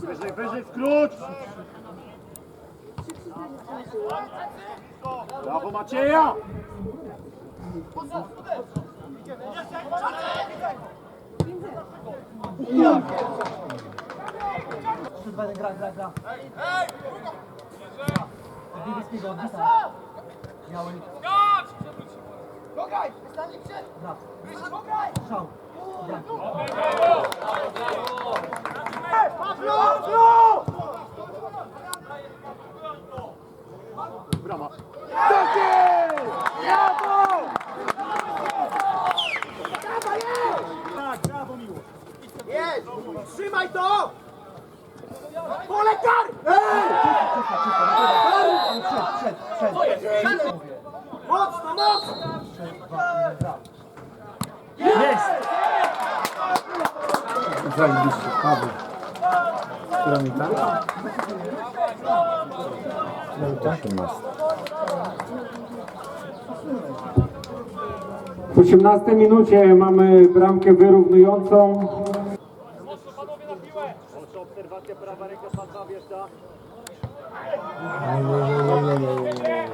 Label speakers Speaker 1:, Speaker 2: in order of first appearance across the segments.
Speaker 1: Wyżej, wyżej, skróć! Brawo Macieja!
Speaker 2: Gra, gra, gra. Niebieskiego odbita. Biały. Gra. Strzał. Brak.
Speaker 1: Brama. Tak Brawo! Tak, brawo miło.
Speaker 3: Jest! Trzymaj to! Pole kar!
Speaker 2: Przed, przed, przed. Przed.
Speaker 3: Mocno, mocno!
Speaker 2: Przed, dwa, jeden, gra.
Speaker 1: Jest!
Speaker 4: Zajebiście, Paweł. Która minuta? Minuta? 18. W 18 minucie mamy bramkę wyrównującą.
Speaker 1: Obserwacja, prawa ręka
Speaker 4: nie.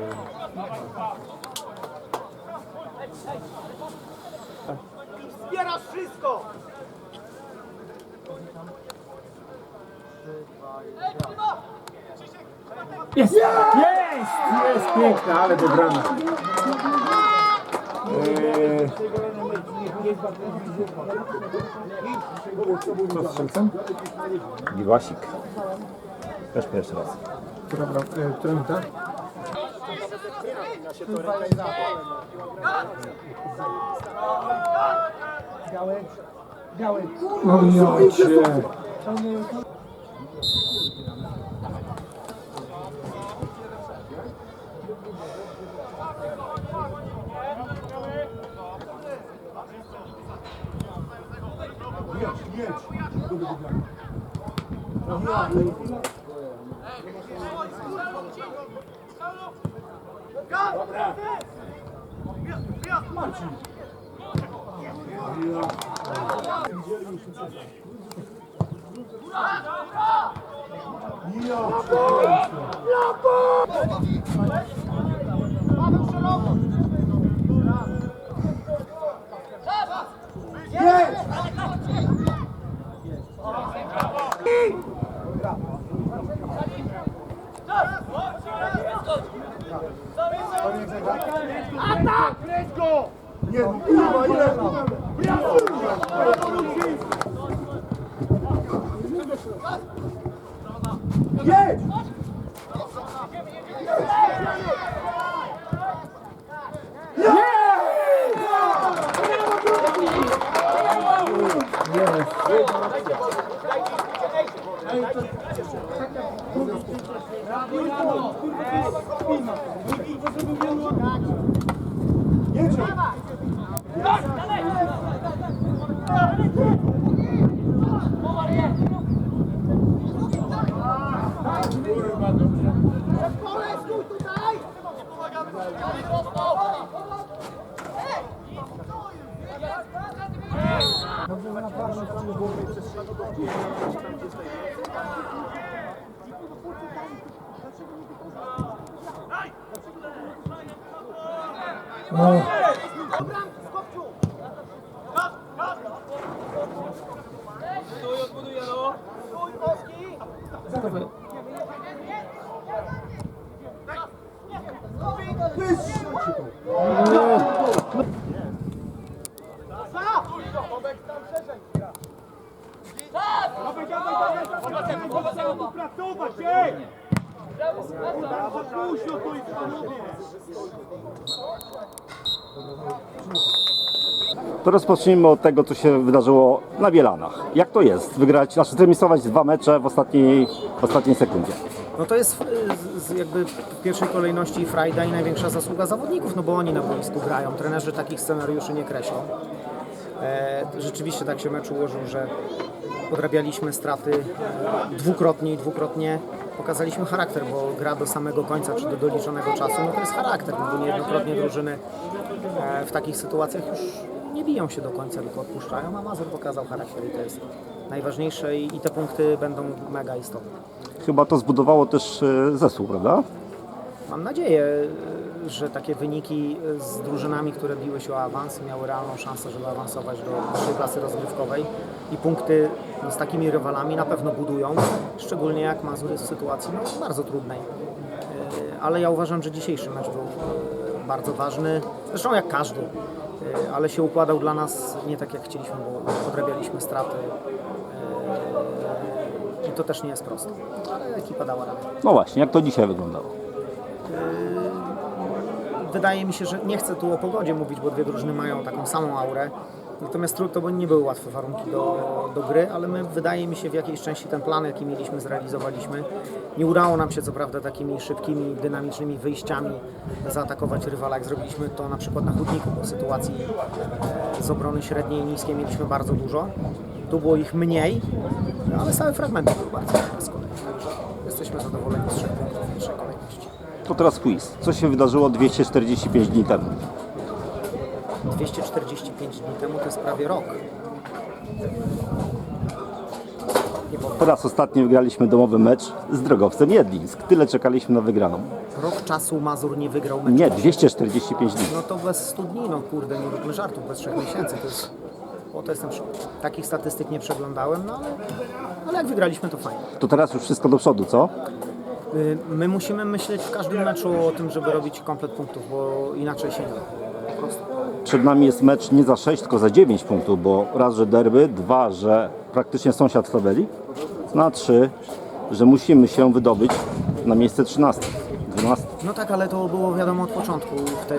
Speaker 3: Zbierasz wszystko!
Speaker 4: Jest! Jest! Jest piękna, ale dobrana. Eee... Co strzelcem?
Speaker 5: Giwasik. Też pierwszy raz.
Speaker 4: Która, bra... e, która minuta?
Speaker 2: Biały. Biały.
Speaker 4: O jocie!
Speaker 1: Atak!
Speaker 3: Pole,
Speaker 1: Oh. To
Speaker 5: rozpocznijmy od tego, co się wydarzyło na Bielanach. Jak to jest wygrać, znaczy zremisować dwa mecze w ostatniej, ostatniej sekundzie?
Speaker 6: No to jest z- jakby w pierwszej kolejności frajda i największa zasługa zawodników, no bo oni na boisku grają. Trenerzy takich scenariuszy nie kreślą. E, rzeczywiście tak się mecz ułożył, że odrabialiśmy straty e, dwukrotnie i dwukrotnie pokazaliśmy charakter, bo gra do samego końca czy do doliczonego czasu, no to jest charakter, no bo niejednokrotnie drużyny e, w takich sytuacjach już nie biją się do końca, tylko odpuszczają, a Mazur pokazał charakter i to jest najważniejsze i, i te punkty będą mega istotne.
Speaker 5: Chyba to zbudowało też e, zespół, prawda?
Speaker 6: Mam nadzieję, y, że takie wyniki z drużynami, które biły się o awans, miały realną szansę, żeby awansować do wyższej klasy rozgrywkowej i punkty no, z takimi rywalami na pewno budują, szczególnie jak Mazur jest w sytuacji no, bardzo trudnej. Ale ja uważam, że dzisiejszy mecz był bardzo ważny, zresztą jak każdy, ale się układał dla nas nie tak jak chcieliśmy, bo odrabialiśmy straty y, i to też nie jest proste, ale ekipa dała radę.
Speaker 5: No właśnie, jak to dzisiaj wyglądało?
Speaker 6: Wydaje mi się, że nie chcę tu o pogodzie mówić, bo dwie drużyny mają taką samą aurę. Natomiast to nie były łatwe warunki do, do gry, ale my wydaje mi się w jakiejś części ten plan, jaki mieliśmy, zrealizowaliśmy. Nie udało nam się co prawda takimi szybkimi, dynamicznymi wyjściami zaatakować rywala, jak zrobiliśmy to na przykład na Hutniku, bo sytuacji z obrony średniej i niskiej mieliśmy bardzo dużo. Tu było ich mniej, ale stałe fragmenty były bardzo dobre z kolei. Także Jesteśmy zadowoleni z trzech punktów w pierwszej kolejności.
Speaker 5: To teraz quiz. Co się wydarzyło 245 dni temu?
Speaker 6: 245 dni temu to jest prawie rok.
Speaker 5: Po raz ostatni wygraliśmy domowy mecz z drogowcem Jedlińsk. Tyle czekaliśmy na wygraną.
Speaker 6: Rok czasu Mazur nie wygrał meczu.
Speaker 5: Nie, 245 dni.
Speaker 6: No to bez 100 dni, no kurde, nie róbmy żartów, bez 3 miesięcy. To jest, o, to jestem w szoku. Takich statystyk nie przeglądałem, no ale, ale jak wygraliśmy to fajnie.
Speaker 5: To teraz już wszystko do przodu, co?
Speaker 6: Y, My musimy myśleć w każdym meczu o tym, żeby robić komplet punktów, bo inaczej się nie da.
Speaker 5: Przed nami jest mecz nie za 6, tylko za 9 punktów, bo raz, że derby, dwa, że praktycznie sąsiad tabeli, na trzy, że musimy się wydobyć na miejsce 13, 12.
Speaker 6: No tak, ale to było wiadomo od początku w tej,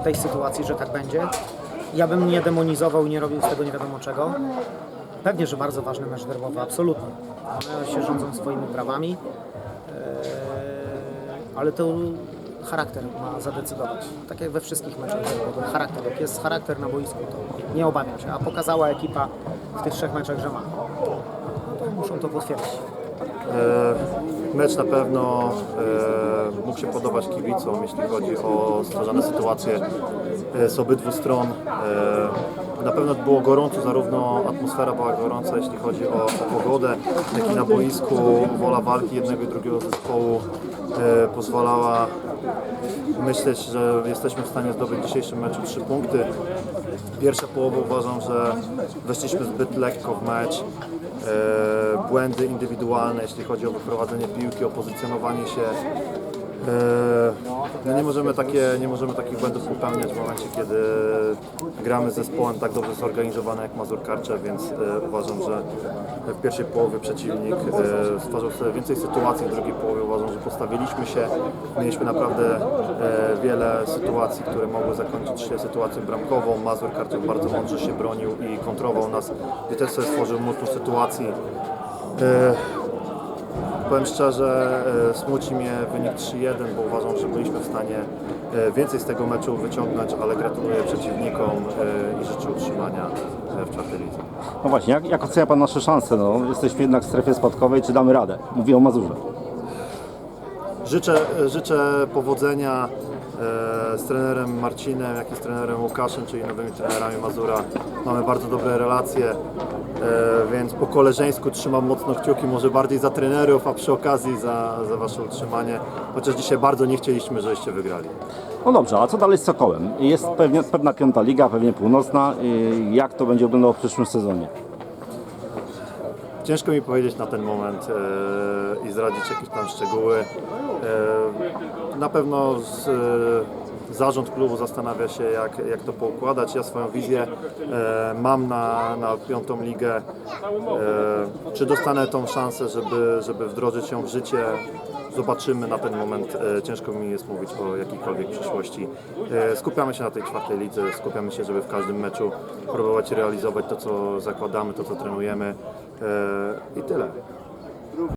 Speaker 6: w tej sytuacji, że tak będzie. Ja bym nie demonizował i nie robił z tego nie wiadomo czego. Pewnie, że bardzo ważny mecz derbowy, absolutnie. One się rządzą swoimi prawami, eee, ale to charakter ma zadecydować. Tak jak we wszystkich meczach derbowych. Charakter. Jak jest charakter na boisku, to nie obawiam się. A pokazała ekipa w tych trzech meczach, że ma. To muszą to potwierdzić.
Speaker 7: E, Mecz na pewno e, mógł się podobać kibicom, jeśli chodzi o stworzone sytuacje e, z obydwu stron. E, Na pewno było gorąco, zarówno atmosfera była gorąca, jeśli chodzi o, o pogodę, jak i na boisku wola walki jednego i drugiego zespołu pozwalała myśleć, że jesteśmy w stanie zdobyć w dzisiejszym meczu trzy punkty. Pierwsza połowa uważam, że weszliśmy zbyt lekko w mecz. E, błędy indywidualne, jeśli chodzi o wyprowadzenie piłki, o pozycjonowanie się. E, no nie, możemy takie, nie możemy takich błędów popełniać w momencie, kiedy gramy z zespołem tak dobrze zorganizowanym jak Mazur Karczew, więc e, uważam, że w pierwszej połowie przeciwnik e, stwarzał sobie więcej sytuacji, w drugiej połowie uważam, że postawiliśmy się. Mieliśmy naprawdę wiele sytuacji, które mogły zakończyć się sytuacją bramkową. Mazur Karczew bardzo mądrze się bronił i kontrował nas i też sobie stworzył mnóstwo sytuacji. Powiem szczerze, e, smuci mnie wynik 3-1, bo uważam, że byliśmy w stanie e, więcej z tego meczu wyciągnąć, ale gratuluję przeciwnikom e, i życzę utrzymania w czwartej lidze.
Speaker 5: No właśnie, jak, jak ocenia Pan nasze szanse? No, jesteśmy jednak w strefie spadkowej, czy damy radę? Mówię o Mazurze.
Speaker 7: Życzę, życzę powodzenia z trenerem Marcinem, jak i z trenerem Łukaszem, czyli nowymi trenerami Mazura. Mamy bardzo dobre relacje, e, więc po koleżeńsku trzymam mocno kciuki, może bardziej za trenerów, a przy okazji za, za Wasze utrzymanie. Chociaż dzisiaj bardzo nie chcieliśmy, żebyście wygrali.
Speaker 5: No dobrze, a co dalej z Sokołem? Jest pewnie, pewna piąta liga, pewnie północna. Y, Jak to będzie wyglądało w przyszłym sezonie?
Speaker 7: Ciężko mi powiedzieć na ten moment e, i zdradzić jakieś tam szczegóły. E, na pewno z, e, zarząd klubu zastanawia się, jak, jak to poukładać. Ja swoją wizję e, mam na, na piątą ligę. E, czy dostanę tą szansę, żeby, żeby wdrożyć ją w życie? Zobaczymy na ten moment. E, ciężko mi jest mówić o jakiejkolwiek przyszłości. E, skupiamy się na tej czwartej lidze, skupiamy się, żeby w każdym meczu próbować realizować to, co zakładamy, to, co trenujemy. E, I tyle.